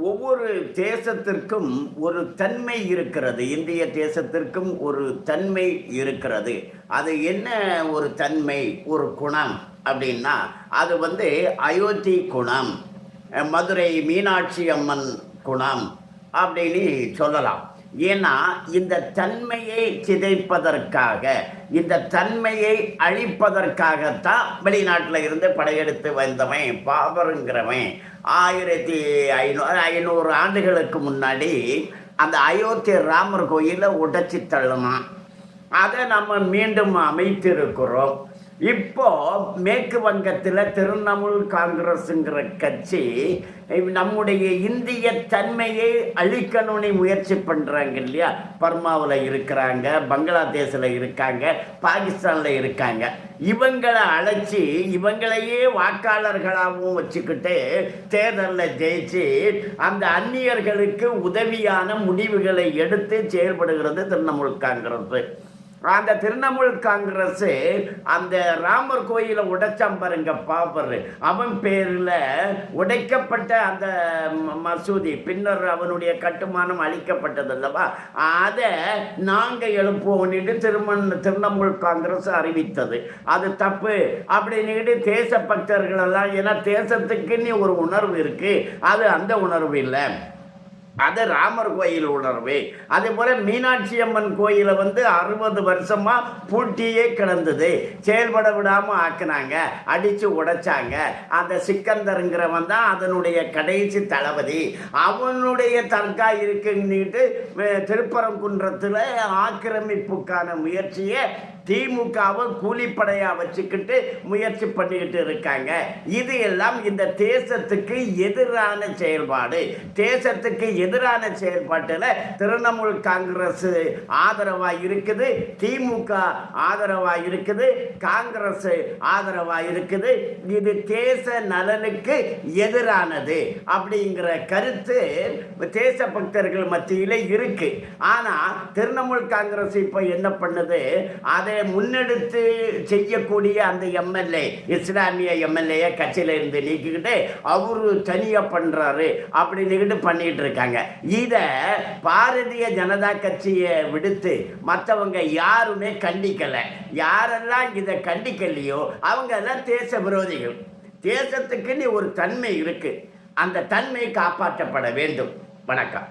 ஒவ்வொரு தேசத்திற்கும் ஒரு தன்மை இருக்கிறது. இந்திய தேசத்திற்கும் ஒரு தன்மை இருக்கிறது. அது என்ன ஒரு தன்மை? ஒரு குணம் அப்படின்னா அது வந்து அயோத்தி குணம் மதுரை மீனாட்சி அம்மன் குணம் அப்படின்னு சொல்லலாம். ஏன்னா இந்த தன்மையை சிதைப்பதற்காக இந்த தன்மையை அழிப்பதற்காகத்தான் வெளிநாட்டில் இருந்து படையெடுத்து வந்தவன் பாபருங்கிறவன். ஆயிரத்தி ஐநூறு ஐநூறு ஆண்டுகளுக்கு முன்னாடி அந்த அயோத்தி ராமர் கோயிலை உடைச்சி தள்ளுனான். அதை நம்ம மீண்டும் அமைத்திருக்கிறோம். இப்போ மேற்கு வங்கத்தில் திரிணாமுல் காங்கிரஸுங்கிற கட்சி நம்முடைய இந்திய தன்மையை அழிக்கணும்னு முயற்சி பண்ணுறாங்க இல்லையா? பர்மாவில் இருக்கிறாங்க பங்களாதேஷில் இருக்காங்க பாகிஸ்தானில் இருக்காங்க. இவங்களை அழைச்சி இவங்களையே வாக்காளர்களாகவும் வச்சுக்கிட்டு தேர்தலில் ஜெயிச்சு அந்த அந்நியர்களுக்கு உதவியான முடிவுகளை எடுத்து செயல்படுகிறது திரிணாமுல் காங்கிரஸ். அந்த திரிணாமுல் காங்கிரஸ் அந்த ராமர் கோயிலை உடைச்சான் பாருங்க பாப்பர் அவன் பேரில் உடைக்கப்பட்ட அந்த மசூதி பின்னர் அவனுடைய கட்டுமானம் அளிக்கப்பட்டது அல்லவா? அதை நாங்கள் எழுப்புவோம்னுட்டு திருமண் திரிணாமுல் காங்கிரஸ் அறிவித்தது. அது தப்பு அப்படின்னுட்டு தேச பக்தர்கள் எல்லாம் ஏன்னா தேசத்துக்குன்னு ஒரு உணர்வு இருக்கு. அது அந்த உணர்வு இல்லை. அது ராமர் கோயில் உணர்வு. அதே போல மீனாட்சி அம்மன் கோயிலை வந்து அறுபது வருஷமா பூட்டியே கிடந்தது. செயல்பட விடாம ஆக்குனாங்க அடிச்சு உடைச்சாங்க. அந்த சிக்கந்தருங்கிறவன் தான் அதனுடைய கடைசி தளபதி. அவனுடைய தர்கா இருக்குன்னுட்டு திருப்பரங்குன்றத்தில் ஆக்கிரமிப்புக்கான முயற்சியை திமுகவை கூலிப்படையாக வச்சுக்கிட்டு முயற்சி பண்ணிக்கிட்டு இருக்காங்க. இது எல்லாம் இந்த தேசத்துக்கு எதிரான செயல்பாடு. தேசத்துக்கு எதிரான செயல்பாட்டில் திரிணாமுல் காங்கிரஸ் ஆதரவாக இருக்குது திமுக ஆதரவாக இருக்குது காங்கிரஸ் ஆதரவாக இருக்குது. இது தேச நலனுக்கு எதிரானது அப்படிங்கிற கருத்து தேச பக்தர்கள் மத்தியில் இருக்கு. ஆனால் திரிணாமுல் காங்கிரஸ் இப்போ என்ன பண்ணுது? அதை முன்னெடுத்து செய்யக்கூடிய அந்த எம்எல்ஏ இஸ்லாமிய எம்எல்ஏ கட்சியில் இருந்து நீக்கிக்கிட்டு அவரு தனியாக பண்ணுறாரு அப்படின்னுக்கிட்டு பண்ணிகிட்டு இருக்காங்க. இதை பாரதிய ஜனதா கட்சியை விடுத்து மற்றவங்க யாருமே கண்டிக்கலை. யாரெல்லாம் இதை கண்டிக்கலையோ அவங்க எல்லாம் தேச விரோதிகள். தேசத்துக்குன்னு ஒரு தன்மை இருக்குது அந்த தன்மை காப்பாற்றப்பட வேண்டும். வணக்கம்.